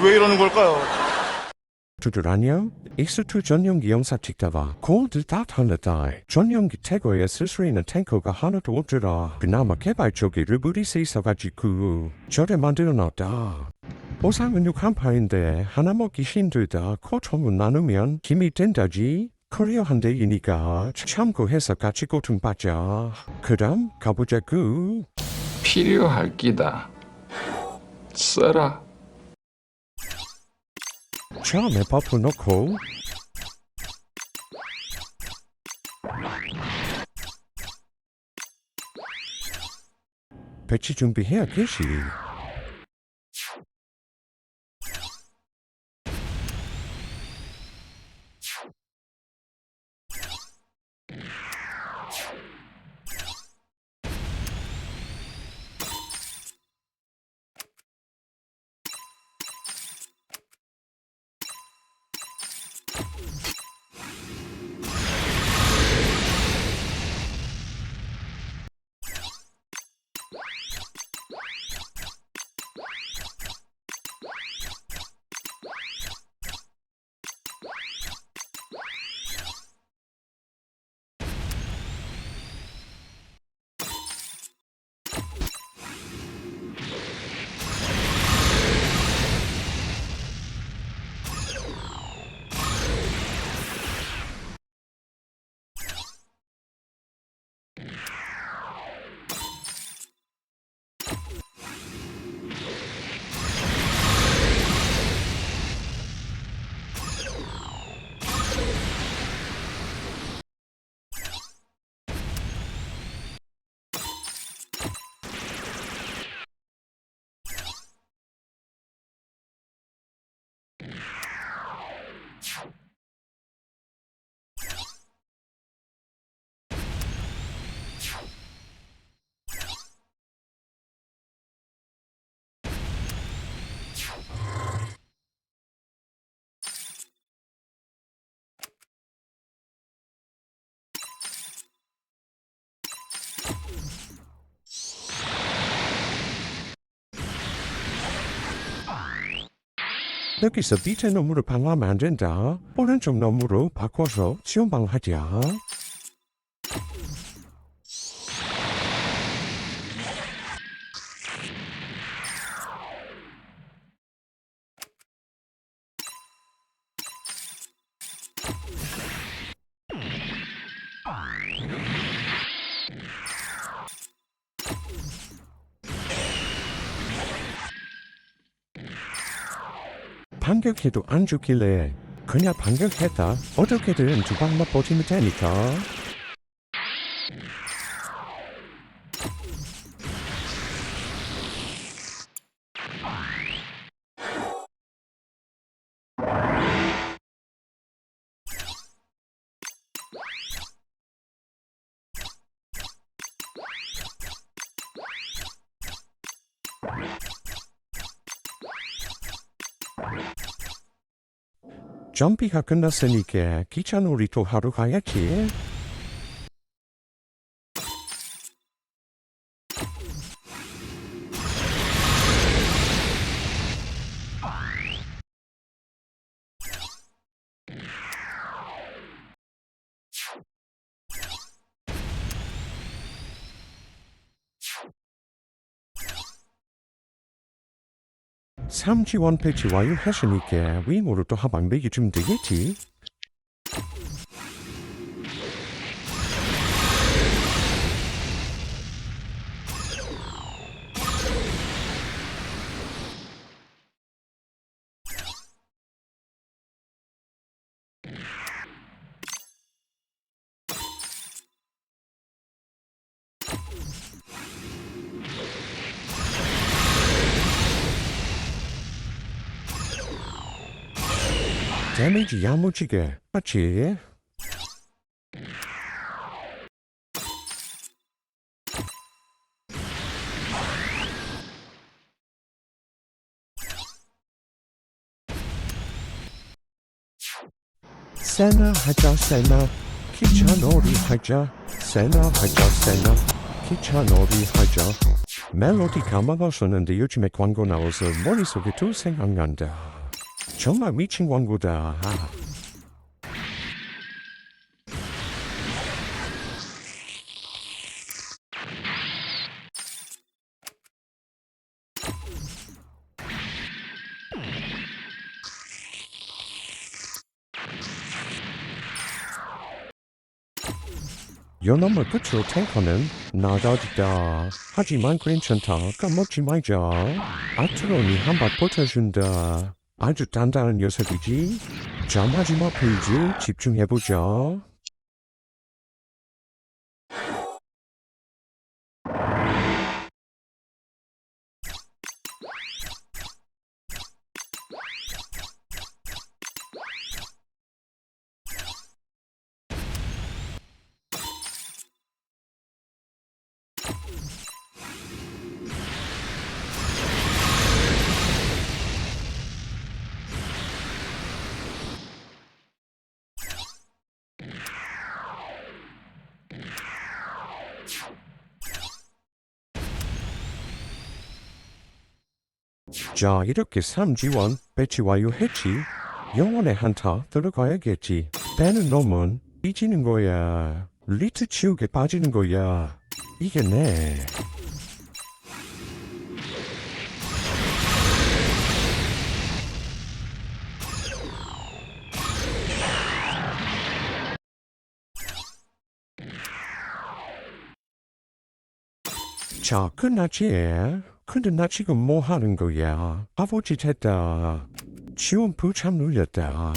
왜 이러는 걸까요? 안녕? 익스투 전용기 영상 찍다가 골드 다 털렸다. 전용기 태고에 쓸수 있는 탱커가 하나도 없더라. 그나마 개발 쪽에 르블이 있어가지고 저래 만들어놨다. 보상은 6한 파인데 하나 먹기 힘들다. 코총을 나누면 힘이 된다지. 커리어 한 대이니까 참고해서 같이 고통받자. 그럼 가보자구. 필요할 끼다. 써라. 처음에 버프 넣고 배치 준비해야겠지. 여기서 밑에 놈으로 방하면 안 된다. 오른쪽 놈으로 바꿔서 지원방 하자. 반격해도 안 죽길래 그냥 반격했다. 어떻게든 두 방만 버티면 되니까. 점피가 끝났으니까 기차놀이 또 하러 가야지. 삼지원 패치 완료했으니까 윙으로 또 한방 매겨주면 되겠지. 데미지 야무지게. 맞지? 세나 하자 세나. 기차 놀이 하자. 세나 하자 세나. 기차 놀이 하자. 멜로디 까먹었었는데 요즘에 광고 나와서 머릿속에 또 생각난다. 정말 미친 광고다. 아. 요놈의 끝으로 탱커는 나가지다. 하지만 괜찮다. 까먹지 말자. 아트론이 한발 버텨준다. 아주 단단한 녀석이지. 자 마지막 페이지 집중해보자. 자 이렇게 삼지원 배치 완료했지. 영혼의 한타 들어가야겠지. 배는 놈은 삐지는 거야. 리트 치우게 빠지는 거야. 이게 네. 자, 끝났지? 근데 나 지금 뭐 하는 거야? 아버지 됐다. 지원 부참 눌렸다.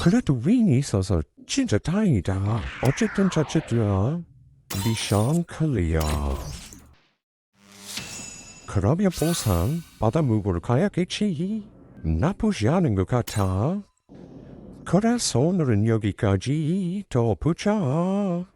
그래도 윈이 있어서 진짜 다행이다. 어쨌든 저쨌든 미션 클리어. 그러면 보상 바다 무고를 가야겠지. 나쁘지 않은 것 같아. 그래서 오늘은 여기까지 더 보자.